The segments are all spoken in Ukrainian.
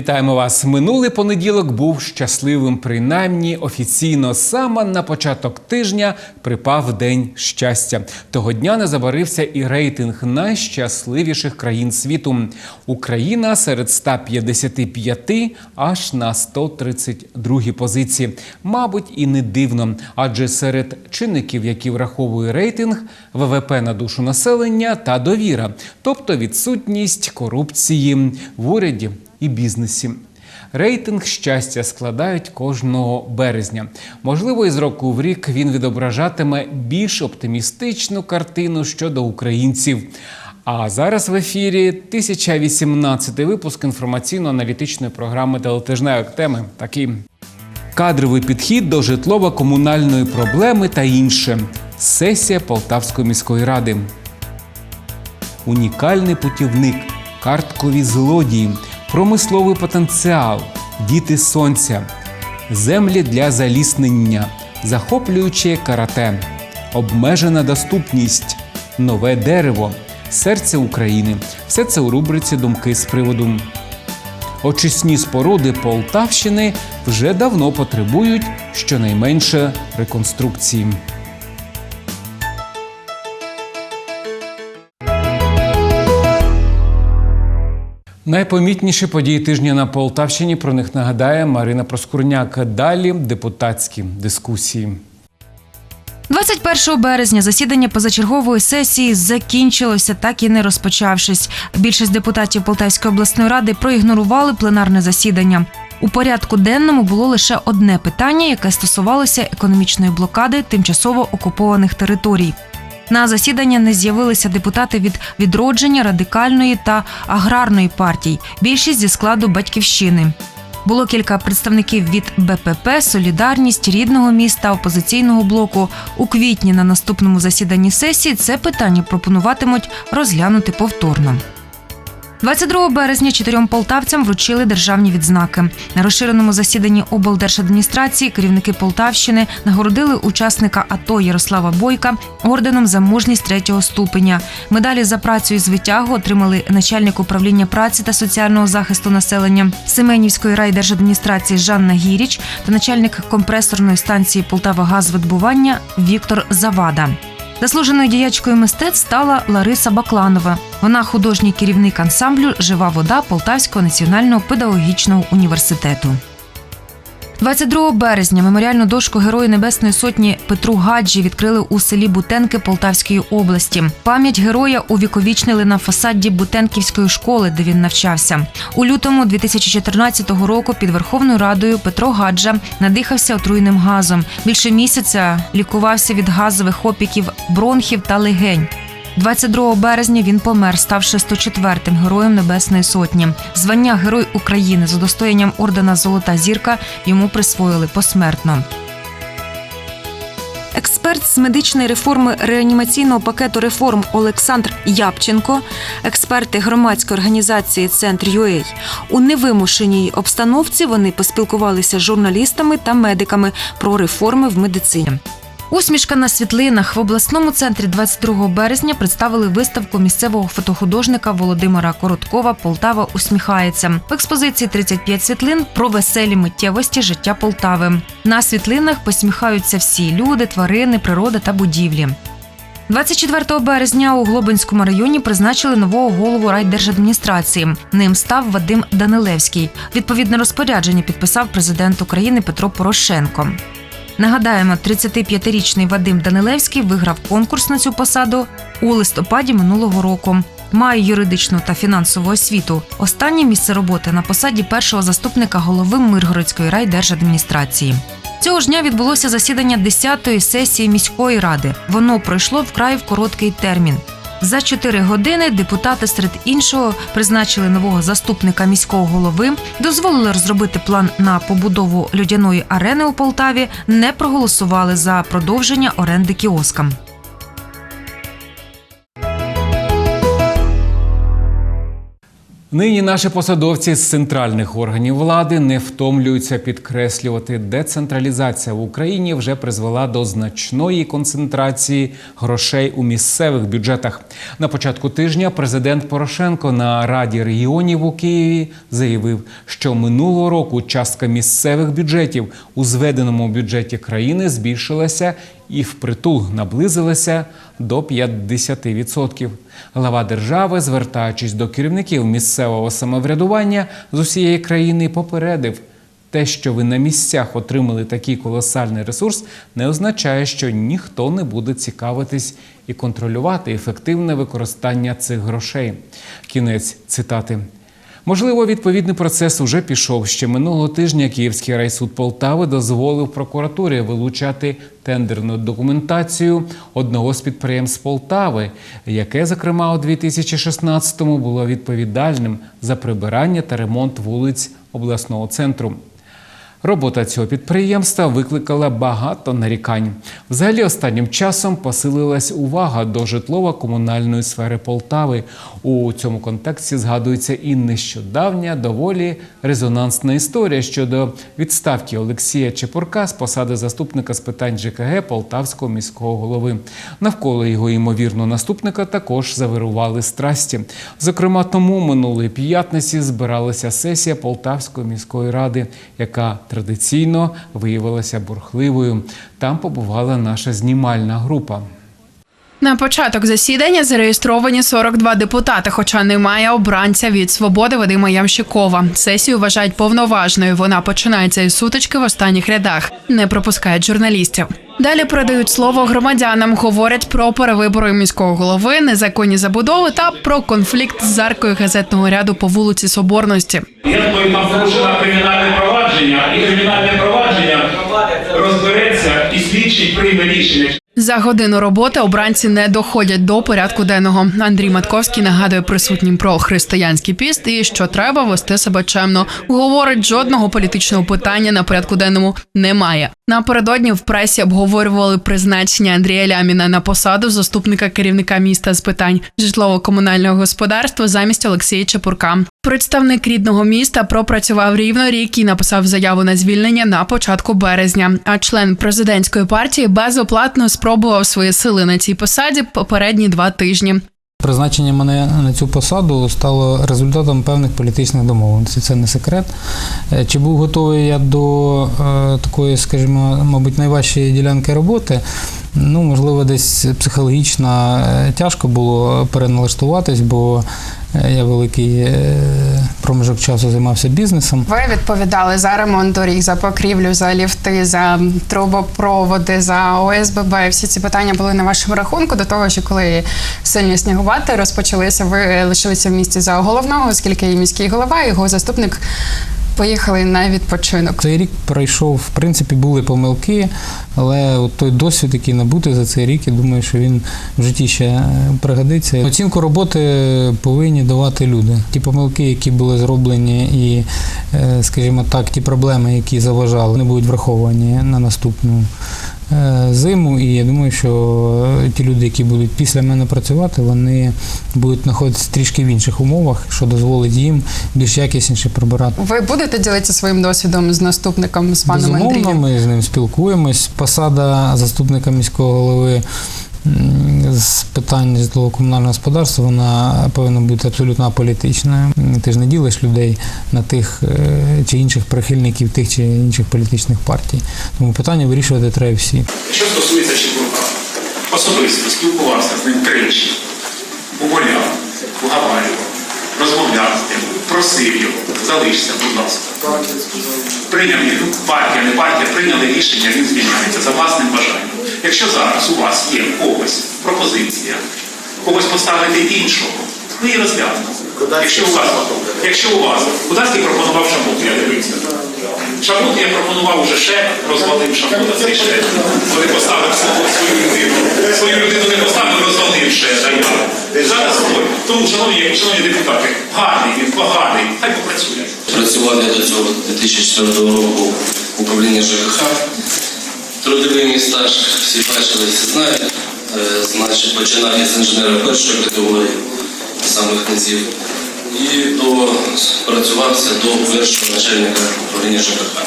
Вітаємо вас. Минулий понеділок був щасливим. Принаймні офіційно саме на початок тижня припав день щастя. Того дня не забарився і рейтинг найщасливіших країн світу. Україна серед 155 аж на 132 позиції. Мабуть, і не дивно, адже серед чинників, які враховує рейтинг, ВВП на душу населення та довіра, тобто відсутність корупції в уряді і бізнесі. Рейтинг щастя складають кожного березня. Можливо, із року в рік він відображатиме більш оптимістичну картину щодо українців. А зараз в ефірі 1018 випуск інформаційно-аналітичної програми Телетижна як теми такі. Кадровий підхід до житлово-комунальної проблеми та інше. Сесія Полтавської міської ради. Унікальний путівник, карткові злодії, промисловий потенціал, діти сонця, землі для заліснення, захоплююче карате, обмежена доступність, нове дерево, серце України. Все це у рубриці Думки з приводу. Очисні споруди Полтавщини вже давно потребують щонайменше реконструкції. Найпомітніші події тижня на Полтавщині. Про них нагадає Марина Проскурняк. Далі депутатські дискусії. 21 березня засідання позачергової сесії закінчилося, так і не розпочавшись. Більшість депутатів Полтавської обласної ради проігнорували пленарне засідання. У порядку денному було лише одне питання, яке стосувалося економічної блокади тимчасово окупованих територій. На засідання не з'явилися депутати від відродження радикальної та аграрної партій. Більшість зі складу батьківщини. Було кілька представників від БПП, Солідарність, рідного міста, опозиційного блоку. У квітні на наступному засіданні сесії це питання пропонуватимуть розглянути повторно. 22 березня чотирьом полтавцям вручили державні відзнаки. На розширеному засіданні облдержадміністрації керівники Полтавщини нагородили учасника АТО Ярослава Бойка орденом за мужність третього ступеня. Медалі за працю і звитягу отримали начальник управління праці та соціального захисту населення Семенівської райдержадміністрації Жанна Гіріч та начальник компресорної станції Полтава-Газвидобування Віктор Завада. Заслуженою діячкою мистецтв стала Лариса Бакланова. Вона художній керівник ансамблю Жива вода Полтавського національного педагогічного університету. 22 березня меморіальну дошку Герою Небесної Сотні Петру Гаджі відкрили у селі Бутенки Полтавської області. Пам'ять героя увіковічнили на фасаді Бутенківської школи, де він навчався. У лютому 2014 року під Верховною Радою Петро Гаджа надихався отруйним газом. Більше місяця лікувався від газових опіків бронхів та легень. 22 березня він помер, ставши 104-м героєм Небесної Сотні. Звання Герой України з удостоєнням ордена Золота зірка йому присвоїли посмертно. Експерт з медичної реформи реанімаційного пакету реформ Олександр Япченко, експерти громадської організації Центр ЮЕЙ. У невимушеній обстановці вони поспілкувалися з журналістами та медиками про реформи в медицині. Усмішка на світлинах в обласному центрі 22 березня представили виставку місцевого фотохудожника Володимира Короткова Полтава усміхається. В експозиції 35 світлин про веселі миттєвості життя Полтави. На світлинах посміхаються всі люди, тварини, природа та будівлі. 24 березня у Глобинському районі призначили нового голову райдержадміністрації. Ним став Вадим Данилевський. Відповідне розпорядження підписав президент України Петро Порошенко. Нагадаємо, 35-річний Вадим Данилевський виграв конкурс на цю посаду у листопаді минулого року. Має юридичну та фінансову освіту. Останнє місце роботи на посаді першого заступника голови Миргородської райдержадміністрації. Цього ж дня відбулося засідання 10-ї сесії міської ради. Воно пройшло вкрай в короткий термін. За чотири години депутати серед іншого призначили нового заступника міського голови, дозволили розробити план на побудову людяної арени у Полтаві, не проголосували за продовження оренди кіоскам. Нині наші посадовці з центральних органів влади не втомлюються підкреслювати, децентралізація в Україні вже призвела до значної концентрації грошей у місцевих бюджетах. На початку тижня президент Порошенко на Раді регіонів у Києві заявив, що минулого року частка місцевих бюджетів у зведеному бюджеті країни збільшилася і впритул наблизилася до 50%. Глава держави, звертаючись до керівників місцевого самоврядування з усієї країни, попередив. Те, що ви на місцях отримали такий колосальний ресурс, не означає, що ніхто не буде цікавитись і контролювати ефективне використання цих грошей. Кінець цитати. Можливо, відповідний процес уже пішов. Ще минулого тижня Київський райсуд Полтави дозволив прокуратурі вилучати тендерну документацію одного з підприємств Полтави, яке, зокрема, у 2016-му було відповідальним за прибирання та ремонт вулиць обласного центру. Робота цього підприємства викликала багато нарікань. Взагалі, останнім часом посилилась увага до житлово-комунальної сфери Полтави. У цьому контексті згадується і нещодавня доволі резонансна історія щодо відставки Олексія Чепурка з посади заступника з питань ЖКГ Полтавського міського голови. Навколо його ймовірного наступника також завирували страсті. Зокрема, тому минулої п'ятниці збиралася сесія Полтавської міської ради, яка традиційно виявилася бурхливою. Там побувала наша знімальна група. На початок засідання зареєстровані 42 депутати, хоча немає обранця від свободи Вадима Ямщикова. Сесію вважають повноважною. Вона починається із сутички в останніх рядах. Не пропускають журналістів. Далі передають слово громадянам, говорять про перевибори міського голови, незаконні забудови та про конфлікт з аркою газетного ряду по вулиці Соборності. Я думаю, там порушено кримінальне провадження, і кримінальне провадження розбереться і слідчий прийме рішення. За годину роботи обранці не доходять до порядку денного. Андрій Матковський нагадує присутнім про християнський піст і що треба вести себе чемно. Говорить, жодного політичного питання на порядку денному немає. Напередодні в пресі обговорювали призначення Андрія Ляміна на посаду заступника керівника міста з питань житлово-комунального господарства замість Олексія Чепурка. Представник рідного міста пропрацював рівно рік і написав заяву на звільнення на початку березня. А член президентської партії безоплатно спробував свої сили на цій посаді попередні два тижні. Призначення мене на цю посаду стало результатом певних політичних домовленостей. Це не секрет. Е, Чи був готовий я до е, такої, скажімо, мабуть, найважчої ділянки роботи? Ну, можливо, десь психологічно е, тяжко було переналаштуватись, бо я великий е, проміжок часу займався бізнесом. Ви відповідали за ремонт доріг, за покрівлю, за ліфти, за трубопроводи, за ОСББ. Всі ці питання були на вашому рахунку до того, що коли сильні снігувати розпочалися, ви лишилися в місті за головного, оскільки і міський голова, і його заступник поїхали на відпочинок. Цей рік пройшов, в принципі, були помилки, але от той досвід, який набутий за цей рік, я думаю, що він в житті ще пригодиться. Оцінку роботи повинні давати люди. Ті помилки, які були зроблені, і, е, скажімо так, ті проблеми, які заважали, вони будуть враховані на наступну. Е, Зиму, і я думаю, що ті люди, які будуть після мене працювати, вони будуть знаходитися трішки в інших умовах, що дозволить їм більш якісніше прибирати. Ви будете ділитися своїм досвідом з наступником з паном Безумовно, Андрієм? ми з ним спілкуємось. Посада заступника міського голови з питань житлово-комунального господарства вона повинна бути абсолютно аполітичною. Ти ж не ділиш людей на тих е, чи інших прихильників тих чи інших політичних партій. Тому питання вирішувати треба всі. Що стосується Чепурка, особисто спілкувався з ним тричі, умоляв, уговарював, розмовляв з ним, просив його, залишся, будь ласка. Прийняв їх, партія, не партія, прийняли рішення, він звільняється за власним бажанням. Якщо зараз у вас є когось пропозиція, когось поставити іншого, ми її розглянемо. Якщо у вас, якщо у вас, Кудацький пропонував шабут, я дивився. Шабут я пропонував уже ще, розвалив шабута цей ще. Коли поставив свою людину. Свою людину не поставив, розвалив ще заяву. Зараз ой. Тому, шановні, шановні депутати, гарний він, поганий, хай попрацює. Працював я до цього 2004 року в управлінні ЖКХ. Трудовий мій стаж всі бачили, всі знають. Е, Значить, починав я з інженера першої категорії, самих низів. І допрацювався до першого начальника управління ЖКХ.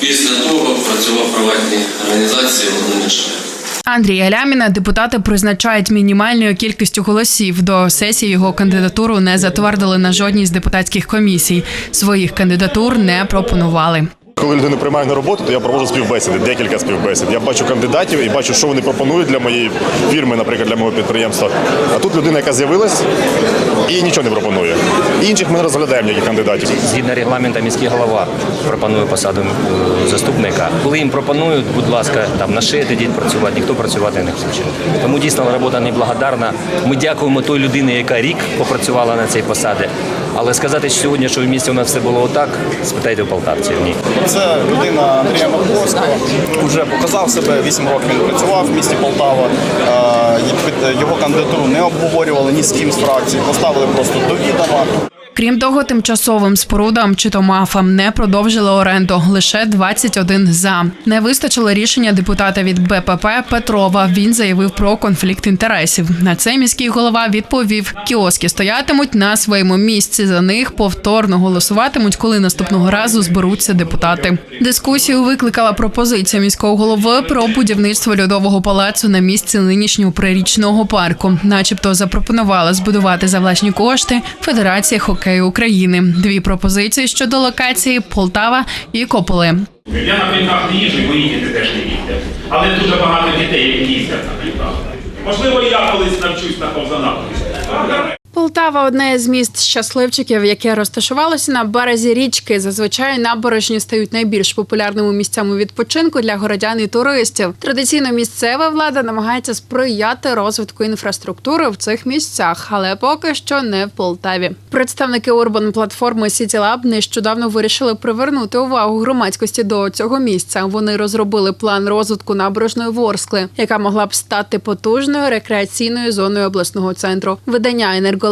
Після того працював в приватній організації Володимир Шаляк. Андрія Ляміна депутати призначають мінімальною кількістю голосів. До сесії його кандидатуру не затвердили на жодній з депутатських комісій. Своїх кандидатур не пропонували. Коли людину приймаю на роботу, то я проводжу співбесіди, декілька співбесід. Я бачу кандидатів і бачу, що вони пропонують для моєї фірми, наприклад, для мого підприємства. А тут людина, яка з'явилась і нічого не пропонує. Інших ми не розглядаємо, як кандидатів. Згідно регламенту, міський голова пропонує посаду е, заступника. Коли їм пропонують, будь ласка, там на шеї йдіть працювати, ніхто працювати не хоче. Тому дійсно робота неблагодарна. Ми дякуємо той людині, яка рік попрацювала на цій посаді. Але сказати сьогодні, що в місті у нас все було отак, спитайте у полтавців. Ні. Це людина Андрія Марковського. Вже показав себе 8 років. Він працював в місті Полтава. Е, Його кандидатуру не обговорювали ні з ким з фракції, поставили просто до відома. Крім того, тимчасовим спорудам чи то мафам не продовжили оренду лише 21 за. Не вистачило рішення депутата від БПП Петрова. Він заявив про конфлікт інтересів. На це міський голова відповів: кіоски стоятимуть на своєму місці. За них повторно голосуватимуть, коли наступного разу зберуться депутати. Дискусію викликала пропозиція міського голови про будівництво льодового палацу на місці нинішнього прирічного парку, начебто запропонувала збудувати за власні кошти Федерація хокею України. Дві пропозиції щодо локації Полтава і Кополи. Я на коньках не їжджу, бо діти теж не їздять. Але дуже багато дітей, які їздять на коньках. Можливо, я колись навчусь на ковзанах. Полтава одне з міст щасливчиків, яке розташувалося на березі річки. Зазвичай набережні стають найбільш популярними місцями відпочинку для городян і туристів. Традиційно місцева влада намагається сприяти розвитку інфраструктури в цих місцях, але поки що не в Полтаві. Представники урбан платформи Lab нещодавно вирішили привернути увагу громадськості до цього місця. Вони розробили план розвитку набережної Ворскли, яка могла б стати потужною рекреаційною зоною обласного центру. Видання Енерголайф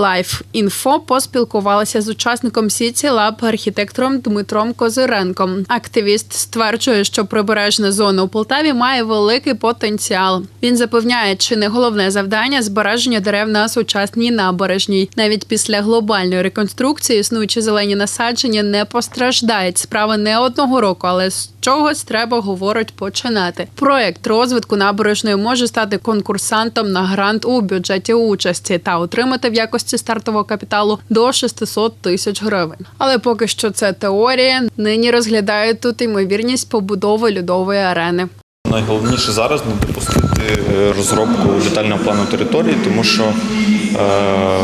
інфо поспілкувалося з учасником City Lab архітектором Дмитром Козиренком. Активіст стверджує, що прибережна зона у Полтаві має великий потенціал. Він запевняє, чи не головне завдання збереження дерев на сучасній набережній. Навіть після глобальної реконструкції існуючі зелені насадження не постраждають. Справа не одного року, але з чогось треба, говорить, починати. Проект розвитку набережної може стати конкурсантом на грант у бюджеті участі та отримати в якості стартового капіталу до 600 тисяч гривень. Але поки що це теорія. Нині розглядають тут ймовірність побудови льодової арени. Найголовніше зараз не допустити е, розробку детального плану території, тому що е,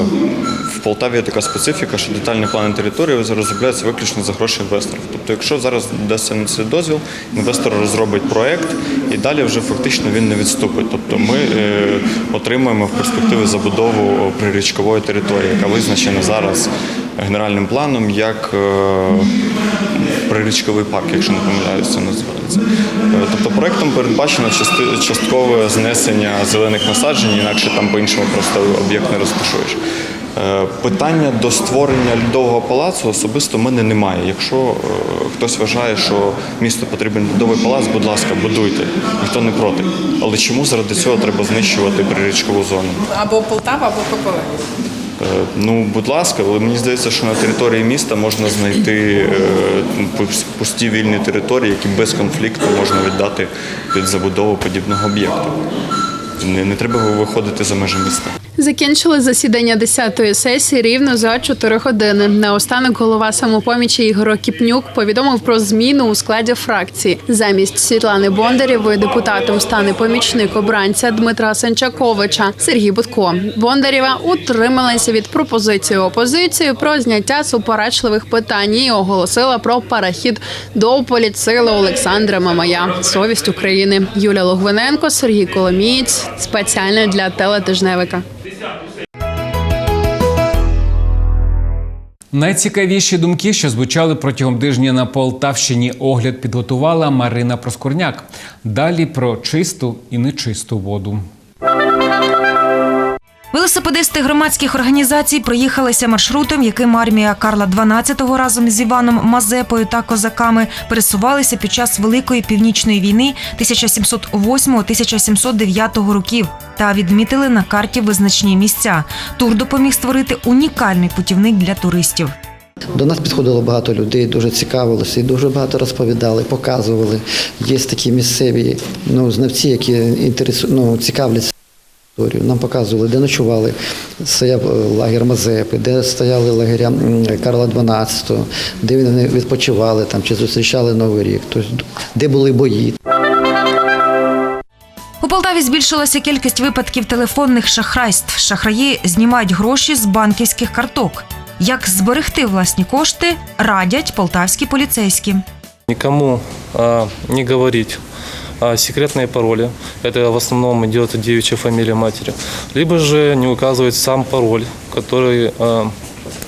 Полтаві є така специфіка, що детальні плани території розробляються виключно за гроші інвесторів. Тобто, якщо зараз дасться на це дозвіл, інвестор розробить проект і далі вже фактично він не відступить. Тобто ми е, отримуємо в перспективі забудову прирічкової території, яка визначена зараз генеральним планом як е, прирічковий парк, якщо не помиляюся, називається. Е, Тобто проектом передбачено часткове знесення зелених насаджень, інакше там по-іншому просто об'єкт не розташуєш. Е, Питання до створення льодового палацу особисто в мене немає. Якщо е, хтось вважає, що місту потрібен льодовий палац, будь ласка, будуйте, ніхто не проти. Але чому заради цього треба знищувати прирічкову зону? Або Полтава, або Кополи. Е, Ну, будь ласка, але мені здається, що на території міста можна знайти е, пусті вільні території, які без конфлікту можна віддати під забудову подібного об'єкту. Не, не треба виходити за межі міста. Закінчили засідання 10-ї сесії рівно за 4 години. Наостанок голова самопомічі Ігор Окіпнюк повідомив про зміну у складі фракції. Замість Світлани Бондарєвої депутатом стане помічник обранця Дмитра Санчаковича Сергій Будко. Бондарєва утрималася від пропозиції опозиції про зняття суперечливих питань і оголосила про перехід до політсили Олександра Мамая. Совість України Юля Логвиненко, Сергій Коломієць спеціально для телетижневика. Найцікавіші думки, що звучали протягом тижня на Полтавщині, огляд підготувала Марина Проскурняк. Далі про чисту і нечисту воду. Велосипедисти громадських організацій проїхалися маршрутом, яким армія Карла XII разом з Іваном Мазепою та козаками пересувалися під час Великої північної війни 1708-1709 років та відмітили на карті визначні місця. Тур допоміг створити унікальний путівник для туристів. До нас підходило багато людей, дуже цікавилося і дуже багато розповідали, показували. Є такі місцеві ну, знавці, які ну, цікавляться історією. Нам показували, де ночували, стояв е, лагер Мазепи, де стояли лагеря Карла XII, де вони відпочивали там, чи зустрічали Новий рік, тобто, де були бої. У Полтаві збільшилася кількість випадків телефонних шахрайств. Шахраї знімають гроші з банківських карток. Як зберегти власні кошти, радять полтавські поліцейські. Никому а, не говорить а, секретные пароли. Это в основном идет девичья фамилия матери. Либо же не указывать сам пароль, который а,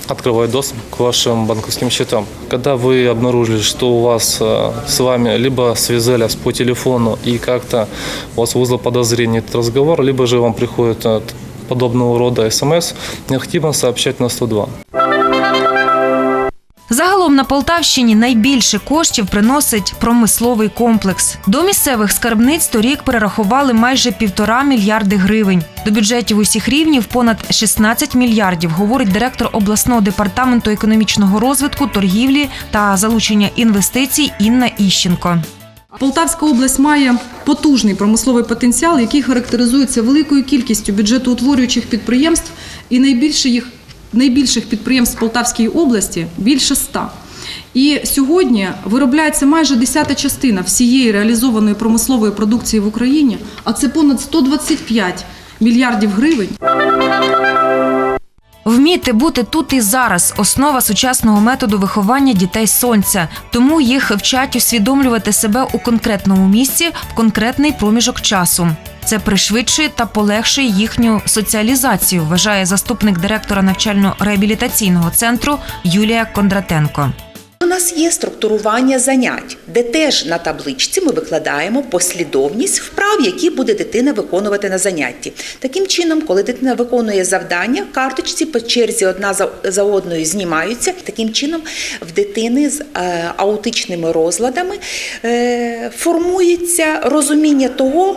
открывает доступ к вашим банковским счетам. Когда вы обнаружили, что у вас а, с вами либо связались по телефону и как-то у вас вызвало подозрение этот разговор, либо же вам приходит а, подобного рода смс, необходимо сообщать на 102. Загалом на Полтавщині найбільше коштів приносить промисловий комплекс. До місцевих скарбниць торік перерахували майже півтора мільярди гривень. До бюджетів усіх рівнів понад 16 мільярдів, говорить директор обласного департаменту економічного розвитку, торгівлі та залучення інвестицій Інна Іщенко. Полтавська область має потужний промисловий потенціал, який характеризується великою кількістю бюджетоутворюючих підприємств і найбільше їх найбільших підприємств Полтавської області більше ста. І сьогодні виробляється майже десята частина всієї реалізованої промислової продукції в Україні, а це понад 125 мільярдів гривень. Вміти бути тут і зараз основа сучасного методу виховання дітей сонця. Тому їх вчать усвідомлювати себе у конкретному місці в конкретний проміжок часу. Це пришвидшує та полегшує їхню соціалізацію, вважає заступник директора навчально-реабілітаційного центру Юлія Кондратенко. Нас є структурування занять, де теж на табличці ми викладаємо послідовність вправ, які буде дитина виконувати на занятті. Таким чином, коли дитина виконує завдання, карточці по черзі одна за, за одною знімаються. Таким чином, в дитини з е, аутичними розладами е, формується розуміння того,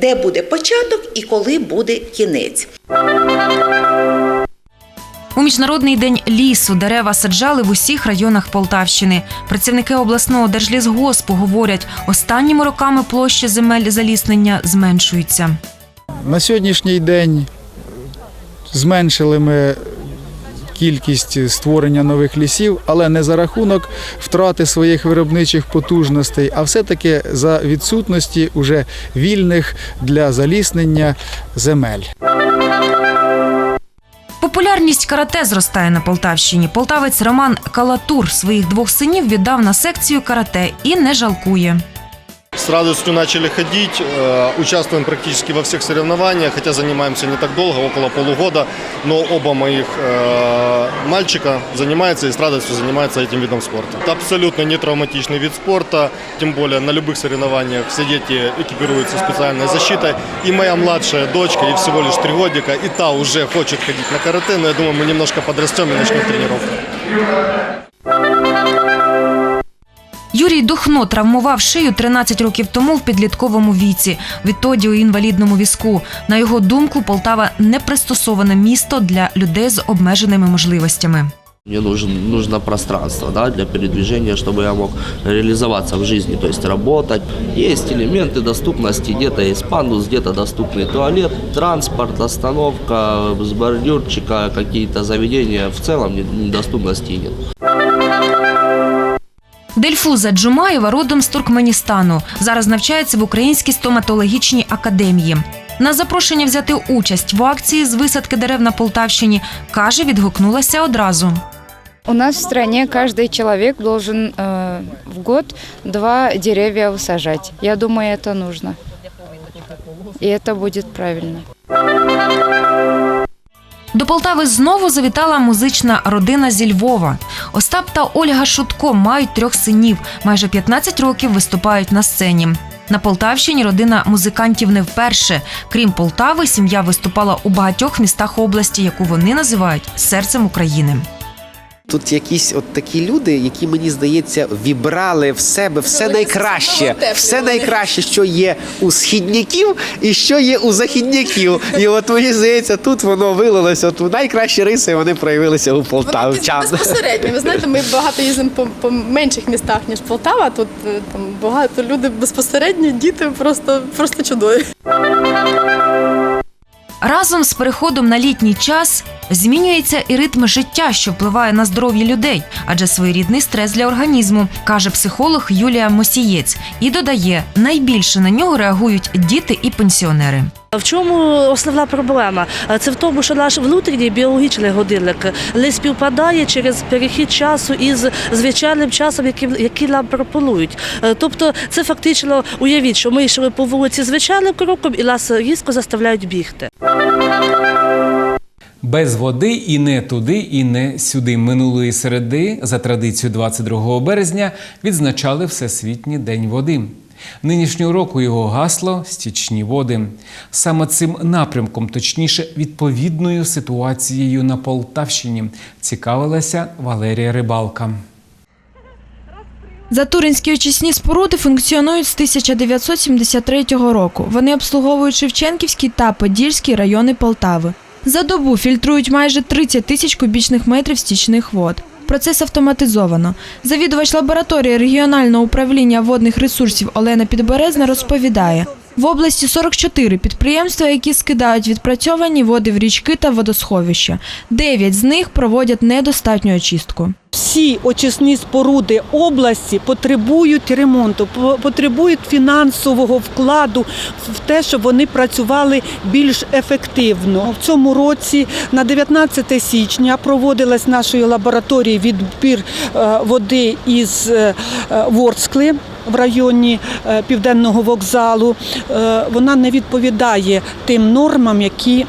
де буде початок і коли буде кінець. У міжнародний день лісу дерева саджали в усіх районах Полтавщини. Працівники обласного держлісгоспу говорять, останніми роками площі земель заліснення зменшуються. На сьогоднішній день зменшили ми кількість створення нових лісів, але не за рахунок втрати своїх виробничих потужностей, а все-таки за відсутності уже вільних для заліснення земель. Популярність карате зростає на Полтавщині. Полтавець Роман Калатур своїх двох синів віддав на секцію карате і не жалкує. С радостью начали ходить, э, участвуем практически во всех соревнованиях, хотя занимаемся не так долго, около полугода, но оба моих э, мальчика занимаются и с радостью занимаются этим видом спорта. Это абсолютно не травматичный вид спорта, тем более на любых соревнованиях все дети экипируются специальной защитой. И моя младшая дочка, ей всего лишь три годика, и та уже хочет ходить на карате, но я думаю, мы немножко подрастем и начнем тренировку. Юрій Духно травмував шию 13 років тому в підлітковому віці. Відтоді у інвалідному візку. На його думку, Полтава не пристосоване місто для людей з обмеженими можливостями. Мне нужен, нужно пространство да, для передвижения, чтобы я мог реализоваться в жизни, то есть работать. Есть элементы доступности, где-то есть пандус, где-то доступный туалет, транспорт, остановка с бордюрчика, какие-то заведения. В целом недоступности нет. Дельфуза Джумаєва родом з Туркменістану. Зараз навчається в Українській стоматологічній академії. На запрошення взяти участь в акції з висадки дерев на Полтавщині каже, відгукнулася одразу. У нас в стране каждый человек должен э, в год два деревья высажать. Я думаю, это нужно. И это будет правильно. До Полтави знову завітала музична родина зі Львова. Остап та Ольга Шутко мають трьох синів. Майже 15 років виступають на сцені. На Полтавщині родина музикантів не вперше. Крім Полтави, сім'я виступала у багатьох містах області, яку вони називають серцем України. Тут якісь от такі люди, які мені здається, вібрали в себе все найкраще, все найкраще, що є у східняків і що є у західняків. І от мені здається, тут воно вилилося. От найкращі риси вони проявилися у полтавчан. Безпосередньо, ви знаєте, ми багато їздимо по, по менших містах, ніж Полтава. Тут е, там багато люди безпосередньо, діти просто, просто чудові. Разом з переходом на літній час змінюється і ритм життя, що впливає на здоров'я людей, адже своєрідний стрес для організму, каже психолог Юлія Мосієць, і додає, найбільше на нього реагують діти і пенсіонери. В чому основна проблема? Це в тому, що наш внутрішній біологічний годинник не співпадає через перехід часу із звичайним часом, який, нам пропонують. Е, Тобто, це фактично уявіть, що ми йшли по вулиці звичайним кроком і нас різко заставляють бігти. Без води і не туди, і не сюди. Минулої середи за традицією 22 березня відзначали Всесвітній день води. Нинішнього року його гасло стічні води. Саме цим напрямком, точніше, відповідною ситуацією на Полтавщині, цікавилася Валерія Рибалка. Затуринські очисні споруди функціонують з 1973 року. Вони обслуговують Шевченківський та Подільський райони Полтави. За добу фільтрують майже 30 тисяч кубічних метрів стічних вод. Процес автоматизовано. Завідувач лабораторії регіонального управління водних ресурсів Олена Підберезна розповідає. В області 44 підприємства, які скидають відпрацьовані води в річки та водосховища. Дев'ять з них проводять недостатню очистку. Всі очисні споруди області потребують ремонту, по- потребують фінансового вкладу в те, щоб вони працювали більш ефективно. В цьому році на 19 січня проводилась нашою лабораторією відбір е, води із е, Ворскли. В районі е, південного вокзалу Е, вона не відповідає тим нормам, які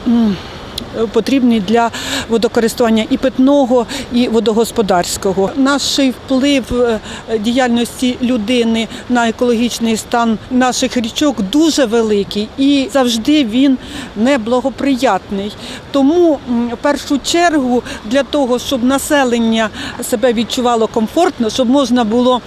потрібні для водокористування і питного, і водогосподарського. Наш вплив е, діяльності людини на екологічний стан наших річок дуже великий і завжди він неблагоприятний. Тому в першу чергу для того, щоб населення себе відчувало комфортно, щоб можна було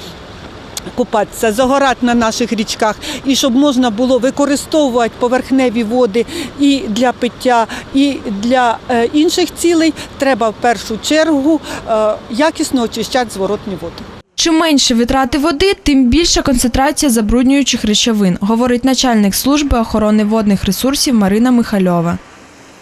купатися, загорати на наших річках, і щоб можна було використовувати поверхневі води і для пиття, і для е, інших цілей, треба в першу чергу е, якісно очищати зворотні води. Чим менше витрати води, тим більша концентрація забруднюючих речовин, говорить начальник служби охорони водних ресурсів Марина Михальова.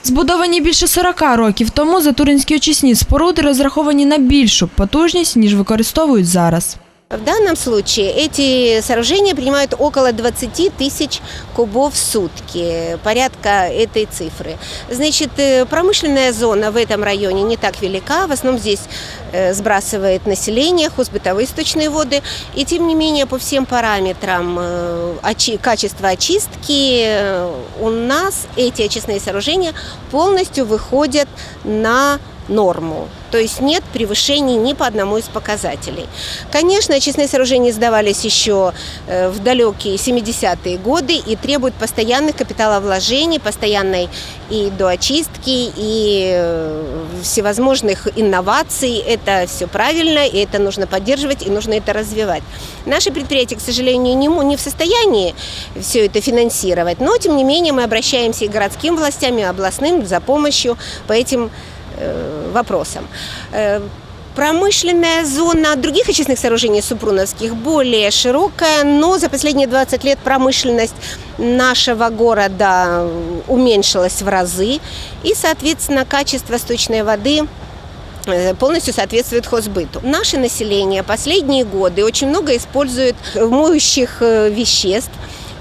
Збудовані більше 40 років тому затуринські очисні споруди розраховані на більшу потужність, ніж використовують зараз. В данном случае эти сооружения принимают около 20 тысяч кубов в сутки, порядка этой цифры. Значит, э, промышленная зона в этом районе не так велика, в основном здесь э, сбрасывает население, хозбытовые источные воды, и тем не менее по всем параметрам э, очи- качества очистки э, у нас эти очистные сооружения полностью выходят на норму. То есть нет превышений ни по одному из показателей. Конечно, очистные сооружения сдавались еще э, в далекие 70-е годы и требуют постоянных капиталовложений, постоянной и доочистки, и э, всевозможных инноваций. Это все правильно, и это нужно поддерживать, и нужно это развивать. Наши предприятия, к сожалению, не, не в состоянии все это финансировать, но тем не менее мы обращаемся и к городским властям, и областным за помощью по этим вопросам. Э, Промышленная зона других очистных сооружений супруновских более широкая, но за последние 20 лет промышленность нашего города уменьшилась в разы, и, соответственно, качество сточной воды э, полностью соответствует хозбыту. Наше население последние годы очень много использует моющих э, веществ,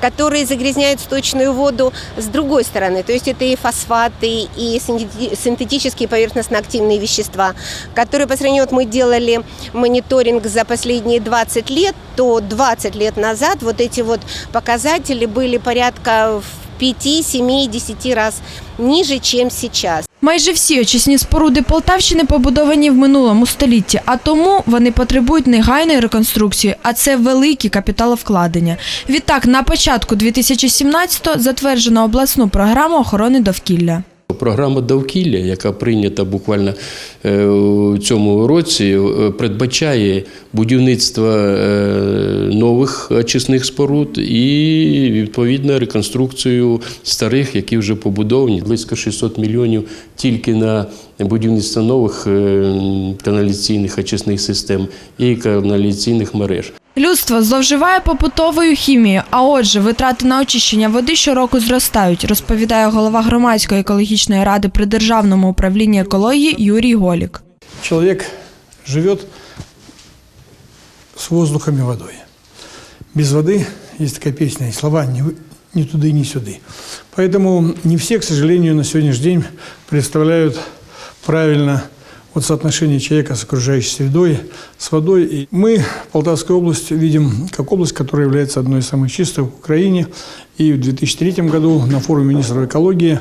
которые загрязняют сточную воду с другой стороны. То есть это и фосфаты, и синтети- синтетические поверхностно-активные вещества, которые по сравнению, вот мы делали мониторинг за последние 20 лет, то 20 лет назад вот эти вот показатели были порядка в 5, 7, 10 раз ниже, чем сейчас. Майже всі очисні споруди Полтавщини побудовані в минулому столітті, а тому вони потребують негайної реконструкції, а це великі капіталовкладення. Відтак, на початку 2017-го затверджено обласну програму охорони довкілля. Програма довкілля, яка прийнята буквально е, у цьому році, е, передбачає будівництво е, нових очисних споруд і відповідно реконструкцію старих, які вже побудовані. Близько 600 мільйонів тільки на будівництво нових каналізаційних очисних систем і каналізаційних мереж. Людство зловживає побутовою хімією, а отже, витрати на очищення води щороку зростають, розповідає голова громадської екологічної ради при державному управлінні екології Юрій Голік. Человек живет с воздухом и водой. Без воды, есть такая песня, и слова ни, вы- ни туды, ни сюды. Поэтому не все, к сожалению, на сегодняшний день представляют правильно вот соотношение человека с окружающей средой, с водой. И мы Полтавскую область видим как область, которая является одной из самых чистых в Украине. И в 2003 году на форуме министров экологии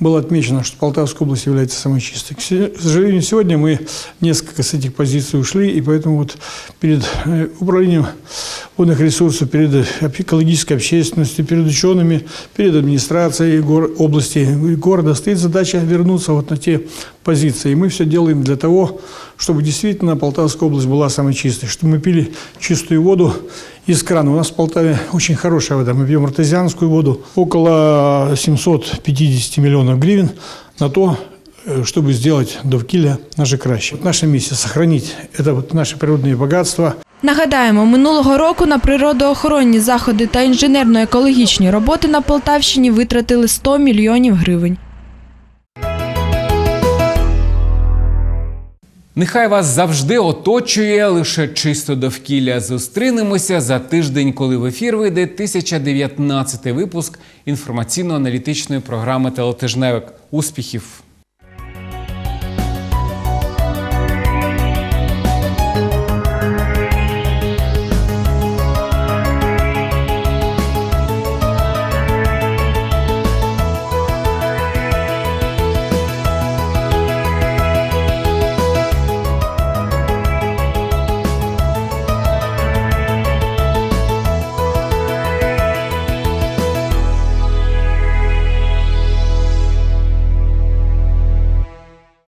было отмечено, что Полтавская область является самой чистой. К сожалению, сегодня мы несколько с этих позиций ушли, и поэтому вот перед э, управлением водных ресурсов, перед экологической общественностью, перед учеными, перед администрацией гор- области и города стоит задача вернуться вот на те позиции. И мы все делаем для того, чтобы действительно Полтавская область была самой чистой, чтобы мы пили чистую воду из крана. У нас в Полтаве очень хорошая вода. Мы пьем артезианскую воду. Около 750 миллионов гривен на то, э, чтобы сделать довкілля наше краще. Наша миссия – сохранить это вот наши природные богатства, Нагадаємо, минулого року на природоохоронні заходи та інженерно-екологічні роботи на Полтавщині витратили 100 мільйонів гривень. Нехай вас завжди оточує лише чисто довкілля. Зустрінемося за тиждень, коли в ефір вийде 1019 випуск інформаційно-аналітичної програми Телетижневик. Успіхів!